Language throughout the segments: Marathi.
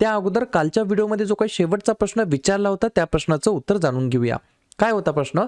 त्या अगोदर कालच्या व्हिडिओमध्ये जो काही शेवटचा प्रश्न विचारला होता त्या प्रश्नाचं उत्तर जाणून घेऊया. काय होता प्रश्न?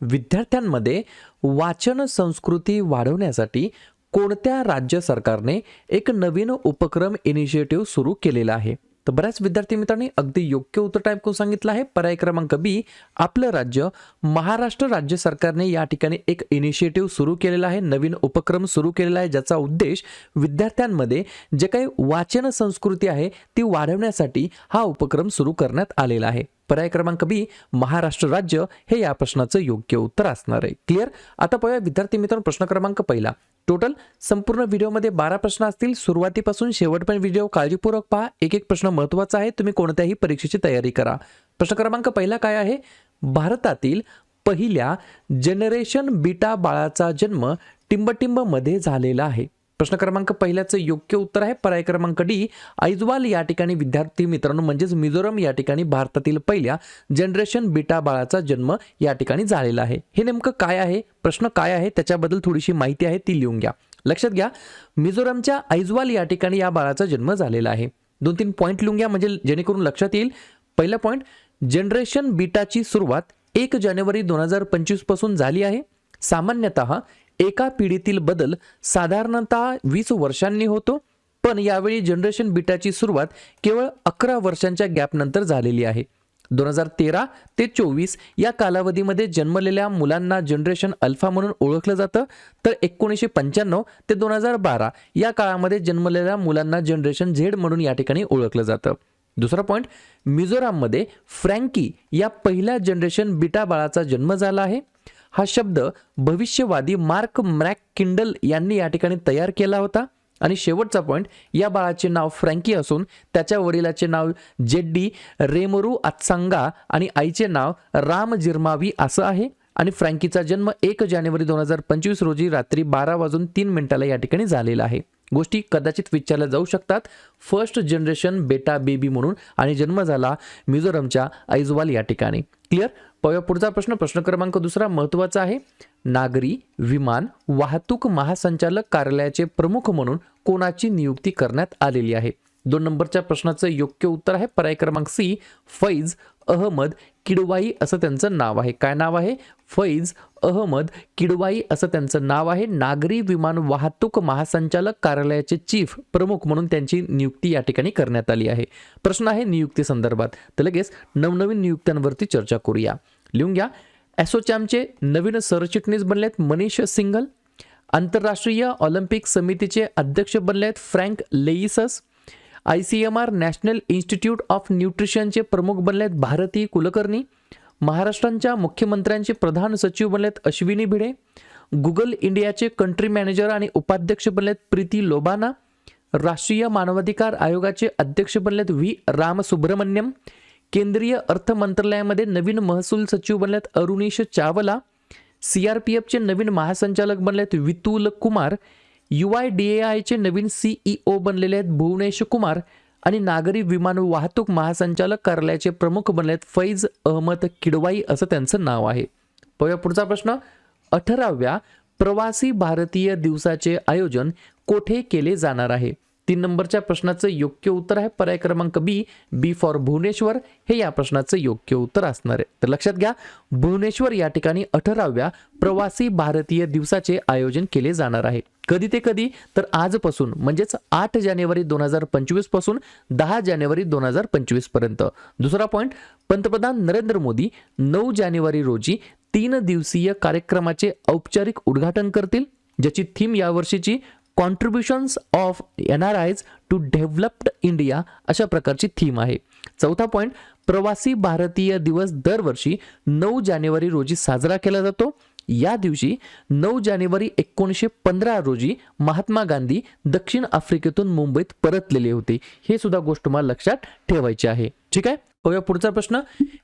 विद्यार्थ्यांमध्ये वाचन संस्कृती वाढवण्यासाठी कोणत्या राज्य सरकारने एक नवीन उपक्रम इनिशिएटिव्ह सुरू केलेला आहे? तर बऱ्याच विद्यार्थी मित्रांनी अगदी योग्य उत्तर टाईप करून सांगितलं आहे. पर्याय क्रमांक बी आपलं राज्य महाराष्ट्र राज्य सरकारने या ठिकाणी एक इनिशिएटिव्ह सुरू केलेला आहे. नवीन उपक्रम सुरू केलेला आहे ज्याचा उद्देश विद्यार्थ्यांमध्ये जे काही वाचन संस्कृती आहे ती वाढवण्यासाठी हा उपक्रम सुरू करण्यात आलेला आहे. पर्याय क्रमांक बी महाराष्ट्र राज्य हे या प्रश्नाचं योग्य उत्तर असणार आहे. क्लिअर आता पाहूया विद्यार्थी मित्रांनो प्रश्न क्रमांक पहिला. टोटल संपूर्ण व्हिडिओमध्ये बारा प्रश्न असतील. सुरुवातीपासून शेवटपर्यंत व्हिडिओ काळजीपूर्वक पहा. एक एक प्रश्न महत्त्वाचा आहे. तुम्ही कोणत्याही परीक्षेची तयारी करा. प्रश्न क्रमांक पहिला काय आहे? भारतातील पहिल्या जनरेशन बीटा बाळाचा जन्म टिंबटिंबमध्ये झालेला आहे. प्रश्न क्रमांक पहिल्याचं योग्य उत्तर आहे. पर्याय क्रमांक डी ऐजवाल या ठिकाणी विद्यार्थी मित्रांनो म्हणजेच मिझोरम या ठिकाणी भारतातील पहिल्या जनरेशन बीटा बाळाचा जन्म या ठिकाणी झालेला आहे. हे नेमकं काय आहे? प्रश्न काय आहे? त्याच्याबद्दल थोडीशी माहिती आहे ती लिहून घ्या. लक्षात घ्या मिझोरमच्या ऐजवाल या ठिकाणी या बाळाचा जन्म झालेला आहे. दोन तीन पॉईंट लिहून घ्या म्हणजे जेणेकरून लक्षात येईल. पहिला पॉईंट जनरेशन बीटाची सुरुवात एक जानेवारी दोन हजार पंचवीसपासून झाली आहे. सामान्यतः एका पिढीतील बदल साधारणतः वीस वर्षांनी होतो पण यावेळी जनरेशन बिटाची सुरुवात केवळ अकरा वर्षांच्या गॅपनंतर झालेली आहे. दोन हजार तेरा ते चोवीस या कालावधीमध्ये जन्मलेल्या मुलांना जनरेशन अल्फा म्हणून ओळखलं जातं तर एकोणीसशे पंच्याण्णव ते दोन हजार बारा या काळामध्ये जन्मलेल्या मुलांना जनरेशन झेड म्हणून या ठिकाणी ओळखलं जातं. दुसरा पॉईंट मिझोराममध्ये फ्रँकी या पहिल्या जनरेशन बिटा बाळाचा जन्म झाला आहे. हा शब्द भविष्यवादी मार्क मॅक किंडल यांनी या ठिकाणी तयार केला होता. आणि शेवटचा पॉईंट या बाळाचे नाव फ्रँकी असून त्याच्या वडिलाचे नाव जेड्डी रेमरू आत्सांगा आणि आईचे नाव राम जिरमावी असं आहे. आणि फ्रँकीचा जन्म एक जानेवारी दोन हजार पंचवीस रोजी रात्री बारा वाजून तीन मिनिटाला या ठिकाणी झालेला आहे. गोष्टी कदाचित विचारल्या जाऊ शकतात. फर्स्ट जनरेशन बेटा बेबी म्हणून आणि जन्म झाला मिझोरमच्या ऐजवाल या ठिकाणी. क्लिअर पाहूया पुढचा प्रश्न. प्रश्न क्रमांक दुसरा महत्त्वाचा आहे. नागरी विमान वाहतूक महासंचालक कार्यालयाचे प्रमुख म्हणून कोणाची नियुक्ती करण्यात आलेली आहे? दोन नंबरच्या प्रश्नाचं योग्य उत्तर आहे. पर्याय क्रमांक सी फैज अहमद किडवाई असं त्यांचं नाव आहे. काय नाव आहे? फैज अहमद किडवाई असं त्यांचं नाव आहे. नागरी विमान वाहतूक महासंचालक कार्यालयाचे चीफ प्रमुख म्हणून त्यांची नियुक्ती या ठिकाणी करण्यात आली आहे. प्रश्न आहे नियुक्ती संदर्भात. तर लगेच नवनवीन नियुक्त्यांवरती चर्चा करूया. लिहून घ्या. ॲसोचॅमचे नवीन सरचिटणीस बनलेत मनीष सिंगल आंतरराष्ट्रीय ऑलिम्पिक समितीचे अध्यक्ष बनलेत Frank लेईसस. I C M R national institute of न्यूट्रिशनचे प्रमुख बनले आहेत भारती कुलकर्णी. महाराष्ट्रांच्या मुख्यमंत्र्यांचे प्रधान सचिव बनलेत अश्विनी भिडे गुगल इंडियाचे कंट्री मॅनेजर आणि उपाध्यक्ष बनलेत प्रीती लोबाना राष्ट्रीय मानवाधिकार आयोगाचे अध्यक्ष बनलेत व्ही. रामसुब्रमण्यम केंद्रीय अर्थ मंत्रालयामध्ये नवीन महसूल सचिव बनलेत Arunish Chawla C R P एफचे नवीन महासंचालक बनलेत Vitul Kumar U I D A आयचे नवीन सीईओ बनलेले आहेत भुवनेश कुमार आणि नागरी विमान वाहतूक महासंचालक कार्यालयाचे प्रमुख बनलेत फैज अहमद किडवाई असं त्यांचं नाव आहे. पाहूया पुढचा प्रश्न. अठराव्या प्रवासी भारतीय दिवसाचे आयोजन कोठे केले जाणार आहे? तीन नंबरच्या प्रश्नाचं योग्य उत्तर आहे. पर्याय क्रमांक बी बी फॉर भुवनेश्वर. हे या प्रश्नाचं योग्य उत्तर असणार आहे. तर लक्षात घ्या भुवनेश्वर या ठिकाणी अठराव्या प्रवासी भारतीय दिवसाचे आयोजन केले जाणार आहे. कधी ते कधी? तर आजपासून म्हणजेच आठ जानेवारी दोन हजार पंचवीसपासून दहा जानेवारी दोन हजार पंचवीसपर्यंत. दुसरा पॉईंट पंतप्रधान नरेंद्र मोदी नऊ जानेवारी रोजी तीन दिवसीय कार्यक्रमाचे औपचारिक उद्घाटन करतील ज्याची थीम यावर्षीची contributions of N R Is to developed India अशा प्रकारची थीम आहे. चौथा पॉईंट प्रवासी भारतीय दिवस दरवर्षी नऊ जानेवारी रोजी साजरा केला जातो. या दिवशी नऊ जानेवारी एकोणीसशे पंधरा रोजी महात्मा गांधी दक्षिण आफ्रिकेतून मुंबईत परतलेले होते. हे सुद्धा गोष्ट मला लक्षात ठेवायची आहे. ठीक आहे? पाहूया पुढचा प्रश्न.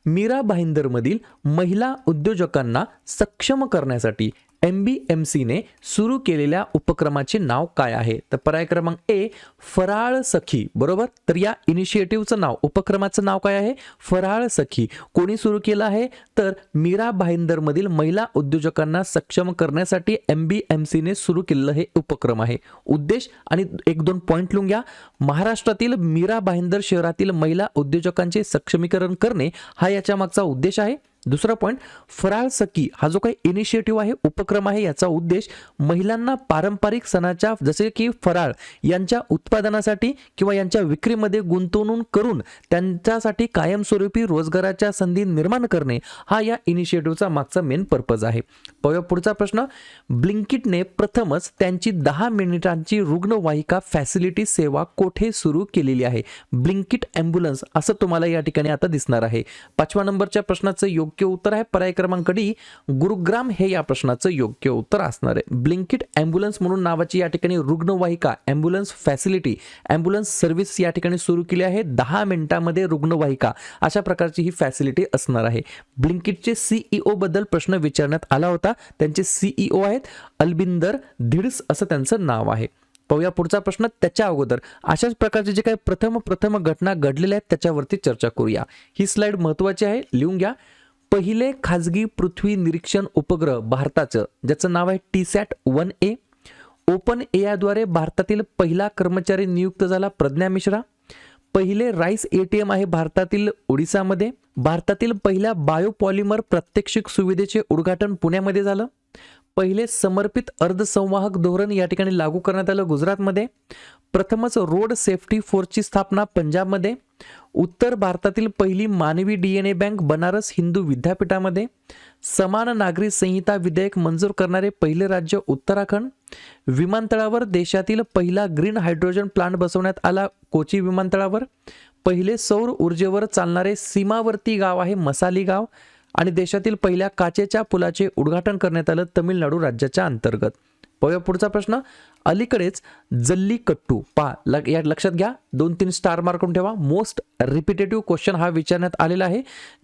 मीरा भाईंदरमधील महिला उद्योजकांना सक्षम करण्यासाठी एम बी एम सीने सुरू केलेल्या उपक्रमाचे नाव काय आहे? तर पर्याय क्रमांक ए फराळ सखी. बरोबर? तर या इनिशिएटिव्हचं नाव उपक्रमाचं नाव काय आहे? फराळ सखी. कोणी सुरू केलं आहे? तर मीरा भाईंदरमधील महिला उद्योजकांना सक्षम करण्यासाठी एम बी एम सीने सुरू केलेलं हे उपक्रम आहे. उद्देश आणि एक दोन पॉईंट लिहून घ्या. महाराष्ट्रातील मीरा भाईंदर शहरातील महिला उद्योजकांचे सक्षमीकरण करणे हा याच्या मागचा उद्देश आहे. दुसरा पॉईंट फराळ सखी हा जो काही इनिशिएटिव्ह आहे उपक्रम आहे याचा उद्देश महिलांना पारंपरिक सणाच्या जसे की फराळ यांच्या उत्पादनासाठी किंवा यांच्या विक्रीमध्ये गुंतवणूक करून त्यांच्यासाठी कायमस्वरूपी रोजगाराच्या संधी निर्माण करणे हा या इनिशिएटिव्हचा मागचा मेन पर्पज आहे. पुढचा प्रश्न. ब्लिंकिटने प्रथमच त्यांची दहा मिनिटांची रुग्णवाहिका फॅसिलिटी सेवा कोठे सुरू केलेली आहे? ब्लिंकिट ॲम्ब्युलन्स असं तुम्हाला या ठिकाणी आता दिसणार आहे. पाचव्या नंबरच्या प्रश्नाचं योग्य उत्तर आहे. पर्याय क्रमांक डी गुरुग्राम हे या प्रश्नाचं योग्य उत्तर असणार आहे. ब्लिंकिट ॲम्ब्युलन्स म्हणून नावाची या ठिकाणी रुग्णवाहिका ॲम्ब्युलन्स फॅसिलिटी ॲम्ब्युलन्स सर्व्हिस या ठिकाणी सुरू केली आहे. दहा मिनिटांमध्ये रुग्णवाहिका अशा प्रकारची ही फॅसिलिटी असणार आहे. ब्लिंकिटचे सीईओ बद्दल प्रश्न विचारण्यात आला होता. त्यांचे सीईओ आहेत अल्बिंदर धिड्स असं त्यांचं नाव आहे. पाहूया पुढचा प्रश्न. त्याच्या अगोदर अशाच प्रकारचे जे काही प्रथम प्रथम घटना घडलेल्या आहेत त्याच्यावरती चर्चा करूया. ही स्लाइड महत्वाची आहे. लिहून घ्या. पहिले खाजगी पृथ्वी निरीक्षण उपग्रह भारताचं ज्याचं नाव आहे T Sat one A. Open A याद्वारे भारतातील पहिला कर्मचारी नियुक्त झाला प्रज्ञा मिश्रा. पहिले राईस एटीएम आहे भारतातील ओडिसामध्ये. भारतातील पहिल्या बायोपॉलिमर प्रात्यक्षिक सुविधेचे उद्घाटन पुण्यामध्ये झालं. पहिले समर्पित अर्धसंवाहक धोरण या ठिकाणी लागू करण्यात आलं गुजरातमध्ये. प्रथमच रोड सेफ्टी फोर्सची स्थापना पंजाबमध्ये. उत्तर भारतातील पहिली मानवी D N A bank Banaras Hindu विद्यापीठामध्ये समान नागरी संहिता विधेयक मंजूर करणारे पहिले राज्य उत्तराखंड विमानतळावर देशातील पहिला ग्रीन हायड्रोजन प्लांट बसवण्यात आला. कोची विमानतळावर पहिले सौर ऊर्जेवर चालणारे सीमावर्ती गाव आहे मसाली गाव आणि देशातील पहिल्या काचेच्या पुलाचे उद्घाटन करण्यात आलं तमिळनाडू राज्याच्या अंतर्गत. पाहूया पुढचा प्रश्न. अलीकडेच जल्लीकट्टू पहा ल- या लक्षात घ्या. दोन तीन स्टार मार्कून ठेवा. मोस्ट रिपिटेटिव्ह क्वेश्चन हा विचारण्यात आलेला आहे.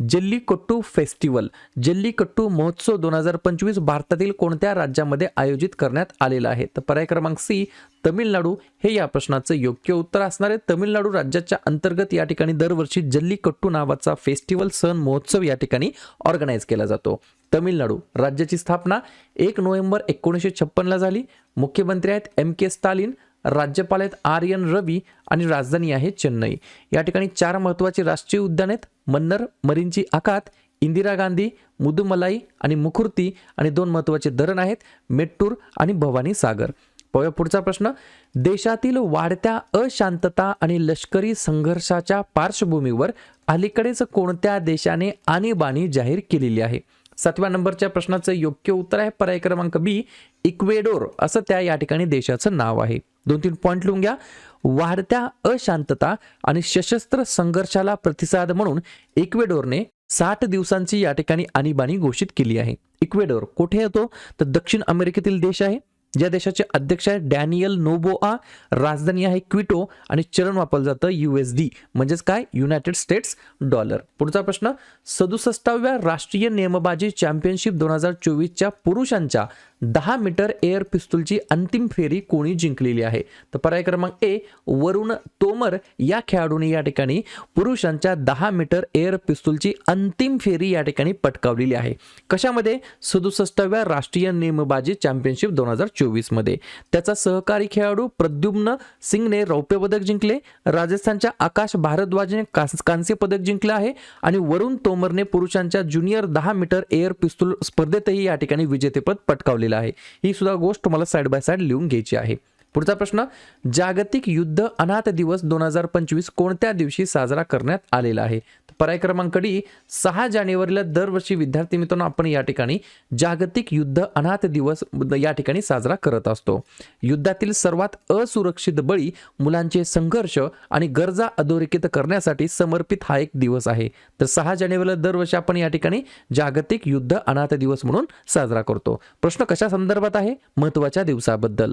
जल्लीकट्टू फेस्टिवल जल्लीकट्टू महोत्सव दोन हजार पंचवीस भारतातील कोणत्या राज्यामध्ये आयोजित करण्यात आलेला आहे? तर पर्याय क्रमांक सी तमिळनाडू हे या प्रश्नाचं योग्य उत्तर असणार आहे. तमिळनाडू राज्याच्या अंतर्गत या ठिकाणी दरवर्षी जल्लीकट्टू नावाचा फेस्टिवल सण महोत्सव या ठिकाणी ऑर्गनाईज केला जातो. तमिळनाडू राज्याची स्थापना एक नोव्हेंबर एकोणीसशे छप्पनला झाली. मुख्यमंत्री आहेत एम के स्टालिन राज्यपाल आहेत आर एन रवी आणि राजधानी आहे चेन्नई. या ठिकाणी चार महत्त्वाचे राष्ट्रीय उद्यान आहेत. मन्नर मरीनची आखात इंदिरा गांधी मुदुमलाई आणि मुखुर्ती आणि दोन महत्त्वाचे धरण आहेत मेट्टूर आणि भवानी सागर. पाहूया पुढचा प्रश्न. देशातील वाढत्या अशांतता आणि लष्करी संघर्षाच्या पार्श्वभूमीवर अलीकडेच कोणत्या देशाने आणीबाणी जाहीर केलेली आहे? सातव्या नंबरच्या प्रश्नाचं योग्य उत्तर आहे. पर्याय क्रमांक बी इक्वेडोर. असं त्या या ठिकाणी देशाचं नाव आहे. दोन तीन पॉईंट लिहून घ्या. वाढत्या अशांतता आणि सशस्त्र संघर्षाला प्रतिसाद म्हणून इक्वेडोरने साठ दिवसांची या ठिकाणी आणीबाणी घोषित केली आहे. इक्वेडोर कुठे येतो? तर दक्षिण अमेरिकेतील देश आहे. ज्या देशाचे अध्यक्ष आहेत डॅनियल नोबोआ राजधानी आहे क्विटो आणि चलन वापरलं जातं युएसडी म्हणजेच काय? United States dollar. पुढचा प्रश्न सदुसष्टाव्या राष्ट्रीय नेमबाजी चॅम्पियनशिप दोन हजार चोवीसच्या पुरुषांच्या दहा मीटर एअर पिस्तूलची अंतिम फेरी कोणी जिंकलेली आहे? तर पर्याय क्रमांक ए वरुण तोमर. या खेळाडूने या ठिकाणी पुरुषांच्या दहा मीटर एअर पिस्तूलची अंतिम फेरी या ठिकाणी पटकावलेली आहे. कशामध्ये? सदुसष्टाव्या राष्ट्रीय नेमबाजी चॅम्पियनशिप दोन हजार चोवीसमध्ये त्याचा सहकारी खेळाडू प्रद्युम्न सिंगने रौप्य पदक जिंकले राजस्थानच्या आकाश भारद्वाजने कांस- कांस्य पदक जिंकले आहे आणि वरुण तोमरने पुरुषांच्या ज्युनियर दहा मीटर एअर पिस्तूल स्पर्धेतही या ठिकाणी विजेतेपद पटकावले पटकावलेलं आहे. ही सुद्धा गोष्ट तुम्हाला साईड बाय साईड लिहून घ्यायची आहे. पुढचा प्रश्न जागतिक युद्ध अनाथ दिवस दोन हजार पंचवीस कोणत्या दिवशी साजरा करण्यात आलेला आहे? पर्याय क्रमांक डी सहा जानेवारीला दरवर्षी विद्यार्थी मित्रांनो आपण या ठिकाणी जागतिक युद्ध अनाथ दिवस या ठिकाणी साजरा करत असतो. युद्धातील सर्वात असुरक्षित बळी मुलांचे संघर्ष आणि गरजा अधोरेखित करण्यासाठी समर्पित हा एक दिवस आहे. तर सहा जानेवारीला दरवर्षी आपण या ठिकाणी जागतिक युद्ध अनाथ दिवस म्हणून साजरा करतो. प्रश्न कशा संदर्भात आहे? महत्त्वाच्या दिवसाबद्दल.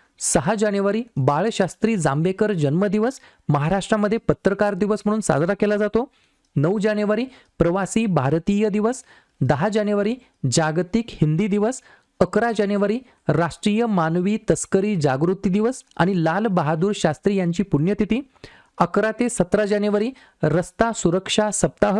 सहा जानेवारी बाळशास्त्री जांभेकर जन्मदिवस महाराष्ट्रामध्ये पत्रकार दिवस म्हणून साजरा केला जातो. नऊ जानेवारी प्रवासी भारतीय दिवस दहा जानेवारी जागतिक हिंदी दिवस अकरा जानेवारी राष्ट्रीय मानवी तस्करी जागृती दिवस आणि लाल बहादूर शास्त्री यांची पुण्यतिथी अकरा ते सतरा जानेवारी रस्ता सुरक्षा सप्ताह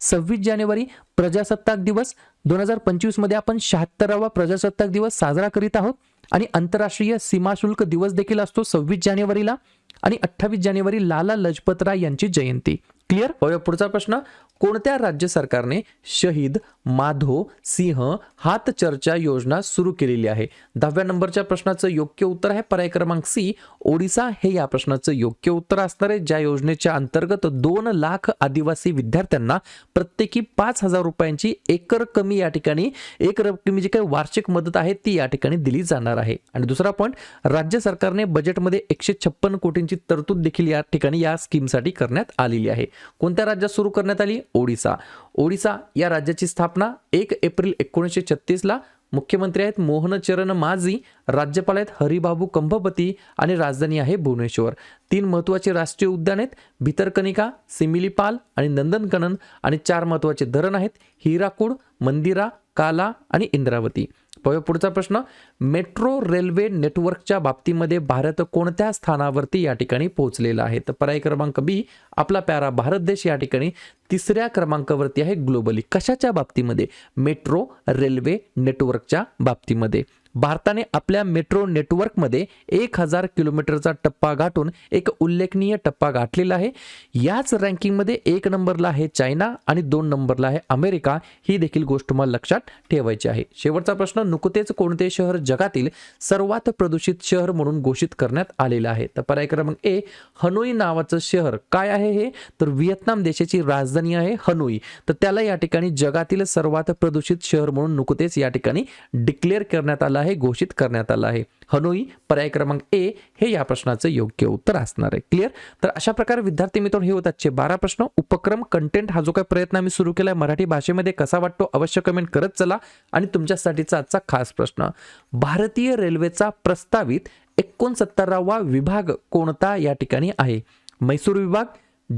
सव्वीस जानेवारी प्रजासत्ताक दिवस. दोन हजार पंचवीसमध्ये आपण शहात्तरावा प्रजासत्ताक दिवस साजरा करीत आहोत. आणि आंतरराष्ट्रीय सीमाशुल्क दिवस देखील असतो सव्वीस जानेवारीला. आणि अठ्ठावीस जानेवारी लाला लजपत राय यांची जयंती. क्लिअर पुढचा प्रश्न. कोणत्या राज्य सरकारने शहीद माधो सिंह हात चर्चा योजना सुरू केलेली आहे. दहाव्या नंबरच्या प्रश्नाचं योग्य उत्तर आहे. पर्याय क्रमांक सी ओडिसा हे या प्रश्नाचं योग्य उत्तर असणार आहे. ज्या योजनेच्या अंतर्गत दोन लाख आदिवासी विद्यार्थ्यांना प्रत्येकी पाच हजार रुपयांची एकर कमी या ठिकाणी एक रकमी जी काही वार्षिक मदत आहे ती या ठिकाणी दिली जाणार आहे. आणि दुसरा पॉईंट राज्य सरकारने बजेटमध्ये एकशे छप्पन कोटींची तरतूद देखील या ठिकाणी या स्कीमसाठी करण्यात आलेली आहे. कोणत्या राज्यात सुरू करण्यात आली? ओडिसा. ओडिसा या राज्याची स्थापना एक एप्रिल एकोणीसशे छत्तीसला. मुख्यमंत्री आहेत मोहनचरण माझी राज्यपाल आहेत हरिबाबू कंभपती आणि राजधानी आहे भुवनेश्वर. तीन महत्त्वाचे राष्ट्रीय उद्यान आहेत भितरकनिका सिमिलीपाल आणि नंदनकनन. आणि चार महत्त्वाचे धरण आहेत हिराकूड मंदिरा काला आणि इंद्रावती. पुढचा प्रश्न मेट्रो रेल्वे नेटवर्कच्या बाबतीमध्ये भारत कोणत्या स्थानावरती या ठिकाणी पोहोचलेला आहे? तर पर्याय क्रमांक बी आपला प्यारा भारत देश या ठिकाणी. तिसऱ्या क्रमांकावरती आहे ग्लोबली कशाच्या बाबतीमध्ये? मेट्रो रेल्वे नेटवर्कच्या बाबतीमध्ये. भारताने आपल्या मेट्रो नेटवर्कमध्ये एक हजार किलोमीटरचा टप्पा गाठून एक उल्लेखनीय टप्पा गाठलेला आहे. याच रँकिंगमध्ये एक नंबरला आहे चायना आणि दोन नंबरला आहे अमेरिका. ही देखील गोष्ट तुम्हाला लक्षात ठेवायची आहे. शेवटचा प्रश्न नुकतेच कोणते शहर जगातील सर्वात प्रदूषित शहर म्हणून घोषित करण्यात आलेलं आहे? तर पर्याय क्रमांक ए हनोई नावाचं शहर काय आहे हे? तर व्हिएतनाम देशाची राजधानी आहे हनोई. तर त्याला या ठिकाणी जगातील सर्वात प्रदूषित शहर म्हणून नुकतेच या ठिकाणी डिक्लेअर करण्यात आलं आहे घोषित करण्यात आलं आहे. हनोई पर्याय क्रमांक ए हे या प्रश्नाचं योग्य उत्तर असणार आहे. क्लिअर तर अशा प्रकारे विद्यार्थी मित्र हे होत आजचे बारा प्रश्न. उपक्रम कंटेंट हा जो काही प्रयत्न आम्ही सुरू केलाय मराठी भाषेमध्ये कसा वाटतो अवश्य कमेंट करत चला. आणि तुमच्यासाठीचा आजचा खास प्रश्न. भारतीय रेल्वेचा प्रस्तावित एकोणसत्तरावा विभाग कोणता या ठिकाणी आहे? मैसूर विभाग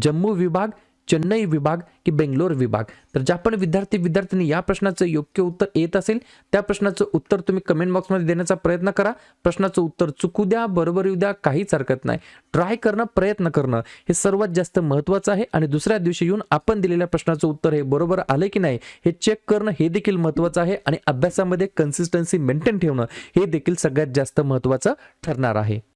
जम्मू विभाग चेन्नई विभाग की बेंगलोर विभाग. तर ज्या पण विद्यार्थी विद्यार्थ्यांनी या प्रश्नाचं योग्य उत्तर येत असेल त्या प्रश्नाचं उत्तर तुम्ही कमेंट बॉक्समध्ये देण्याचा प्रयत्न करा. प्रश्नाचं उत्तर चुकू द्या बरोबर येऊ द्या काहीच हरकत नाही. ट्राय करणं प्रयत्न करणं हे सर्वात जास्त महत्त्वाचं आहे. आणि दुसऱ्या दिवशी येऊन आपण दिलेल्या प्रश्नाचं उत्तर हे बरोबर आलं की नाही हे चेक करणं हे देखील महत्त्वाचं आहे. आणि अभ्यासामध्ये कन्सिस्टन्सी मेंटेन ठेवणं हे देखील सगळ्यात जास्त महत्त्वाचं ठरणार आहे.